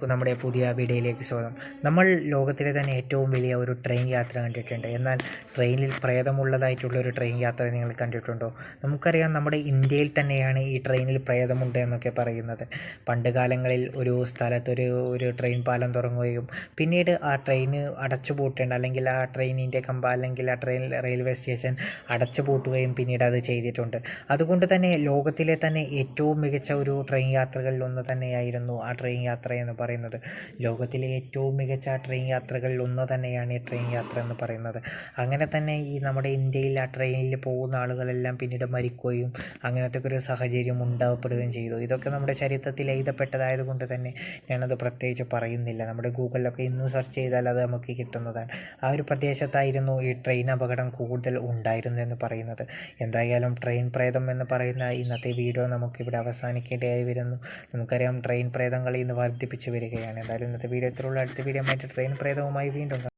എല്ലാവർക്കും നമ്മുടെ പുതിയ വീഡിയോയിലേക്ക് സ്വാഗതം. നമ്മൾ ലോകത്തിലെ തന്നെ ഏറ്റവും വലിയ ഒരു ട്രെയിൻ യാത്ര കണ്ടിട്ടുണ്ട്. എന്നാൽ ട്രെയിനിൽ പ്രേതമുള്ളതായിട്ടുള്ള ഒരു ട്രെയിൻ യാത്ര നിങ്ങൾ കണ്ടിട്ടുണ്ടോ? നമുക്കറിയാം നമ്മുടെ ഇന്ത്യയിൽ തന്നെയാണ് ഈ ട്രെയിനിൽ പ്രേതമുണ്ട് എന്നൊക്കെ പറയുന്നത്. പണ്ട് കാലങ്ങളിൽ ഒരു സ്ഥലത്തൊരു ഒരു ട്രെയിൻ പാലം തുടങ്ങുകയും പിന്നീട് ആ ട്രെയിൻ അടച്ചുപൂട്ടേണ്ട അല്ലെങ്കിൽ ആ ട്രെയിനിന്റെ കമ്പ അല്ലെങ്കിൽ ആ ട്രെയിൻ റെയിൽവേ സ്റ്റേഷൻ അടച്ചുപൂട്ടുകയും പിന്നീട് അത് ചെയ്തിട്ടുണ്ട്. അതുകൊണ്ട് തന്നെ ലോകത്തിലെ തന്നെ ഏറ്റവും മികച്ച ഒരു ട്രെയിൻ യാത്രകളിൽ ഒന്ന് തന്നെയായിരുന്നു ആ ട്രെയിൻ യാത്ര എന്ന് പറയുന്നത്. ലോകത്തിലെ ഏറ്റവും മികച്ച ട്രെയിൻ യാത്രകളിൽ ഒന്ന് തന്നെയാണ് ഈ ട്രെയിൻ യാത്ര എന്ന് പറയുന്നത്. അങ്ങനെ തന്നെ ഈ നമ്മുടെ ഇന്ത്യയിൽ ആ ട്രെയിനിൽ പോകുന്ന ആളുകളെല്ലാം പിന്നീട് മരിക്കുകയും അങ്ങനത്തെ ഒരു സാഹചര്യം ഉണ്ടാകപ്പെടുകയും ചെയ്തു. ഇതൊക്കെ നമ്മുടെ ചരിത്രത്തിൽ എഴുതപ്പെട്ടതായത് കൊണ്ട് തന്നെ ഞാനത് പ്രത്യേകിച്ച് പറയുന്നില്ല. നമ്മുടെ ഗൂഗിളിലൊക്കെ ഇന്നും സെർച്ച് ചെയ്താൽ അത് നമുക്ക് കിട്ടുന്നതാണ്. ആ ഒരു പ്രദേശത്തായിരുന്നു ഈ ട്രെയിൻ അപകടം കൂടുതൽ ഉണ്ടായിരുന്നതെന്ന് പറയുന്നത്. എന്തായാലും ട്രെയിൻ പ്രേതം എന്ന് പറയുന്ന ഇന്നത്തെ വീഡിയോ നമുക്കിവിടെ അവസാനിക്കേണ്ടതായി വരുന്നു. നമുക്കറിയാം ട്രെയിൻ പ്രേതങ്ങൾ ഇന്ന് വർദ്ധിപ്പിച്ചു വരികയാണ് എന്തായാലും ഇന്നത്തെ വീഡിയോ ഇത്രയുള്ള അടുത്ത വീഡിയോ ആയിട്ട് ട്രെയിൻ പ്രേതവുമായി വീണ്ടും.